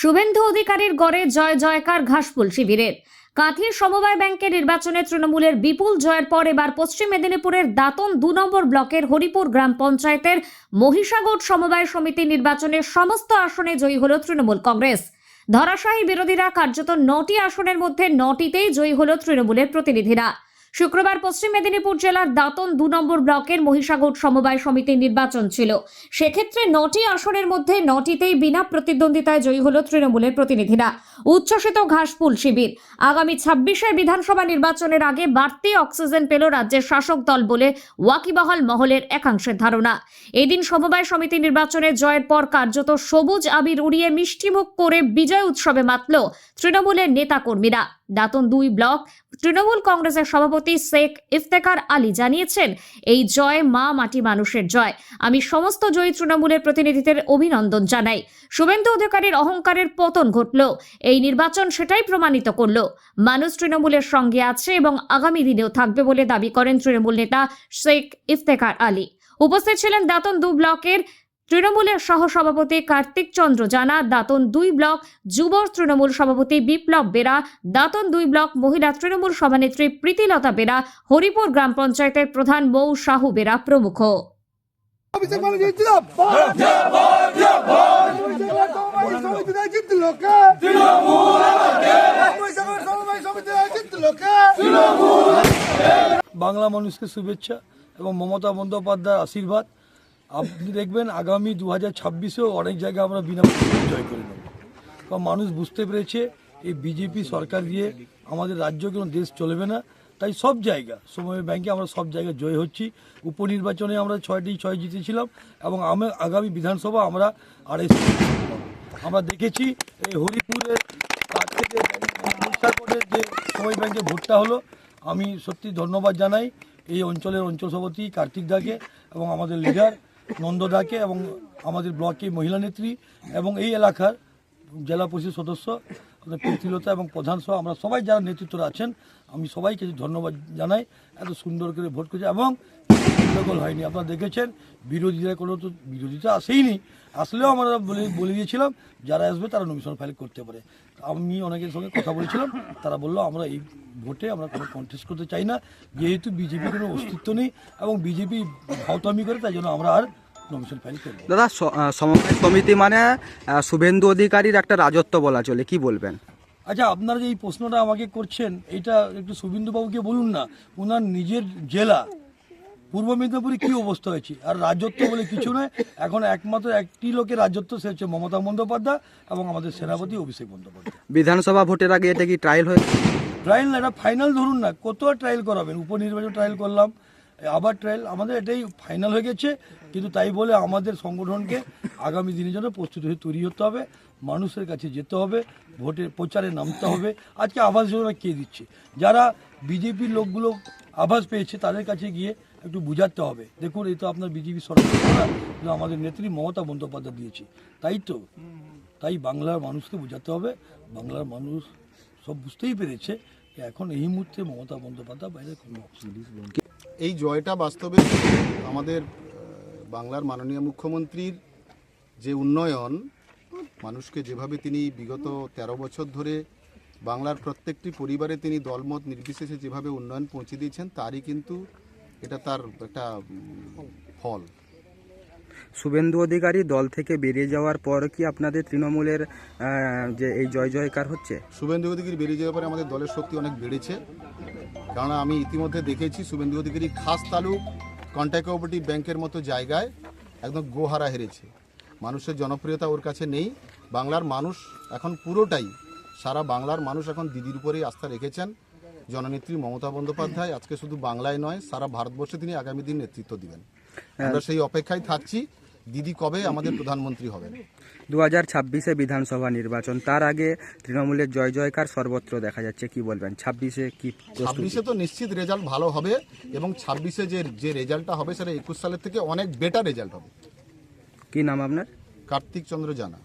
শুভেন্দু অধিকারীর গড়ে জয় জয়কার ঘাসফুল শিবিরের। কাঁথির সমবায় ব্যাংকের নির্বাচনে তৃণমূলের বিপুল জয়ের পর এবার পশ্চিম মেদিনীপুরের দাতন দু নম্বর ব্লকের হরিপুর গ্রাম পঞ্চায়েতের মহিষাগর সমবায় সমিতি নির্বাচনে সমস্ত আসনে জয়ী হল তৃণমূল কংগ্রেস। ধরাশাহী বিরোধীরা কার্যত নটি আসনের মধ্যে নটিতেই জয়ী হল তৃণমূলের প্রতিনিধিরা। শুক্রবার পশ্চিম মেদিনীপুর জেলার দাতন দু নম্বর ব্লকের মহিষাগর সমবায় সমিতির নির্বাচন ছিল। সেক্ষেত্রে নটি আসনের মধ্যে নটিতেই বিনা প্রতিদ্বন্দ্বিতায় জয়ী হল তৃণমূলের প্রতিনিধিরা। উচ্ছ্বসিত ঘাসফুল শিবির। আগামী ছাব্বিশের বিধানসভা নির্বাচনের আগে বাড়তি অক্সিজেন পেল রাজ্যের শাসক দল বলে ওয়াকিবহাল মহলের একাংশের ধারণা। এদিন সমবায় সমিতি নির্বাচনে জয়ের পর কার্যত সবুজ আবির উড়িয়ে মিষ্টিমুখ করে বিজয় উৎসবে মাতল তৃণমূলের নেতাকর্মীরা। দাতন দুই ব্লক তৃণমূল কংগ্রেসের সভাপতি শেখ ইফতেখার আলী জানিয়েছেন, এই জয় মা মাটি মানুষের জয়। আমি সমস্ত জয়ী তৃণমূলের প্রতিনিধিদের অভিনন্দন জানাই। শুভেন্দু অধিকারীর অহংকারের পতন ঘটল। এই নির্বাচন সেটাই প্রমাণিত করল। মানুষ তৃণমূলের সঙ্গে আছে এবং আগামী দিনেও থাকবে বলে দাবি করেন তৃণমূল নেতা শেখ ইফতেকার আলী। উপস্থিত ছিলেন দাতন দু ব্লকের তৃণমূলের সহসভাপতি কার্তিক চন্দ্র জানা, দাতন দুই ব্লক যুব তৃণমূল সভাপতি বিপ্লব বেরা, দাতন দুই ব্লক মহিলা তৃণমূল সভানেত্রী প্রীতিলতা বেরা, হরিপুর গ্রাম পঞ্চায়েতের প্রধান মৌ সাহু বেরা প্রমুখ। বাংলা মানুষকে শুভেচ্ছা এবং মমতা বন্দ্যোপাধ্যায়ের আশীর্বাদ। আপনি দেখবেন আগামী দু হাজার ছাব্বিশেও অনেক জায়গায় আমরা বিনা জয় করে নেব। কারণ মানুষ বুঝতে পেরেছে, এই বিজেপি সরকার দিয়ে আমাদের রাজ্য কোনো দেশ চলবে না। তাই সব জায়গা সময় ব্যাংকে আমরা সব জায়গায় জয় হচ্ছি। উপনির্বাচনে আমরা ছয়টি ছয় জিতেছিলাম এবং আমি আগামী বিধানসভা আমরা আড়াইশো আমরা দেখেছি এই হরিপুরের যে সময় ব্যাংকে ভোটটা হলো, আমি সত্যি ধন্যবাদ জানাই এই অঞ্চলের অঞ্চল সভাপতি কার্তিক দাকে এবং আমাদের লিডার নন্দদাকে এবং আমাদের ব্লকে মহিলা নেত্রী এবং এই এলাকার জেলা পরিষদ সদস্য প্রীতিলতা এবং প্রধান সহ আমরা সবাই যারা নেতৃত্বরা আছেন, আমি সবাইকে ধন্যবাদ জানাই। এত সুন্দর করে ভোট করেছে এবং গন্ডগোল হয়নি। আপনারা দেখেছেন বিরোধীরা কোনো তো বিরোধীতা আসেইনি। আসলেও আমরা বলে বলে দিয়েছিলাম, যারা আসবে তারা নমিশন ফাইল করতে পারে। আমি অনেকের সঙ্গে কথা বলেছিলাম, তারা বলল, আমরা এই ভোটে আমরা কোনো কন্টেস্ট করতে চাই না। যেহেতু বিজেপি কোনো অস্তিত্ব নেই এবং বিজেপি ভাওতামি করে, তাই জন্য আমরা আর দাদা সমবায় সমিতি মানে শুভেন্দু অধিকারীর একটা রাজত্ব বলা চলে কি বলবেন? আচ্ছা আপনারা যে এই প্রশ্নটা আমাকে করছেন এটা একটু শুভেন্দুবাবুকে বলুন না ওনার নিজের জেলা পূর্ব মেদিনীপুরে কি অবস্থা হয়েছে? আর রাজত্ব বলে কিছু নয় এখন একমাত্র একটি লোকের রাজত্ব সে হচ্ছে মমতা বন্দ্যোপাধ্যায় এবং আমাদের সেনাপতি অভিষেক বন্দ্যোপাধ্যায়। বিধানসভা ভোটের আগে এটা কি ট্রায়াল হয়েছে? ট্রায়াল না এটা ফাইনাল ধরুন না কত ট্রায়াল করাবেন? উপনির্বাচন ট্রায়াল করলাম আবার ট্রায়াল আমাদের এটাই ফাইনাল হয়ে গেছে। কিন্তু তাই বলে আমাদের সংগঠনকে আগামী দিনের জন্য প্রস্তুত হয়ে তৈরি হতে হবে। মানুষের কাছে যেতে হবে, ভোটের প্রচারে নামতে হবে। আজকে আবাস যোজনা কে দিচ্ছে? যারা বিজেপির লোকগুলো আভাস পেয়েছে, তাদের কাছে গিয়ে একটু বুঝাতে হবে। দেখুন, এই তো আপনার বিজেপি সরকার আমাদের নেত্রী মমতা বন্দ্যোপাধ্যায় দিয়েছে। তাই তো? তাই বাংলার মানুষকে বোঝাতে হবে। বাংলার মানুষ সব বুঝতেই পেরেছে এখন এই মুহূর্তে মমতা বন্দ্যোপাধ্যায় বাইরে কোনো অপশন। এই জয়টা বাস্তবে আমাদের বাংলার মাননীয় মুখ্যমন্ত্রীর যে উন্নয়ন, মানুষকে যেভাবে তিনি বিগত ১৩ বছর ধরে বাংলার প্রত্যেকটি পরিবারে তিনি দলমত নির্বিশেষে যেভাবে উন্নয়ন পৌঁছে দিয়েছেন, তারই কিন্তু এটা তার একটা ফল। শুভেন্দু অধিকারী দল থেকে বেরিয়ে যাওয়ার পর কি আপনাদের তৃণমূলের যে এই জয় জয়কার হচ্ছে? শুভেন্দু অধিকারী বেরিয়ে যাওয়ার পরে আমাদের দলের শক্তি অনেক বেড়েছে। কারণ আমি ইতিমধ্যে দেখেছি শুভেন্দু অধিকারী খাস তালুক কন্ট্যাক্ট কোঅপারেটিভ ব্যাংকের মতো জায়গায় একদম গোহারা হেরেছে। মানুষের জনপ্রিয়তা ওর কাছে নেই। বাংলার মানুষ এখন পুরোটাই, সারা বাংলার মানুষ এখন দিদির উপরেই আস্থা রেখেছেন। জননেত্রী মমতা বন্দ্যোপাধ্যায় আজকে শুধু বাংলায় নয়, সারা ভারতবর্ষে তিনি আগামী দিন নেতৃত্ব দিবেন। আমরা সেই অপেক্ষায় থাকছি দিদি কবে আমাদের প্রধানমন্ত্রী হবেন? দু হাজার ছাব্বিশে বিধানসভা নির্বাচন তার আগে তৃণমূলের জয় জয়কার সর্বত্র দেখা যাচ্ছে কি বলবেন? ছাব্বিশে কি ছাব্বিশে তো নিশ্চিত রেজাল্ট ভালো হবে এবং ছাব্বিশে যে যে রেজাল্টটা হবে সেটা একুশ সালের থেকে অনেক বেটার রেজাল্ট হবে। কি নাম আপনার? কার্তিক চন্দ্র জানা।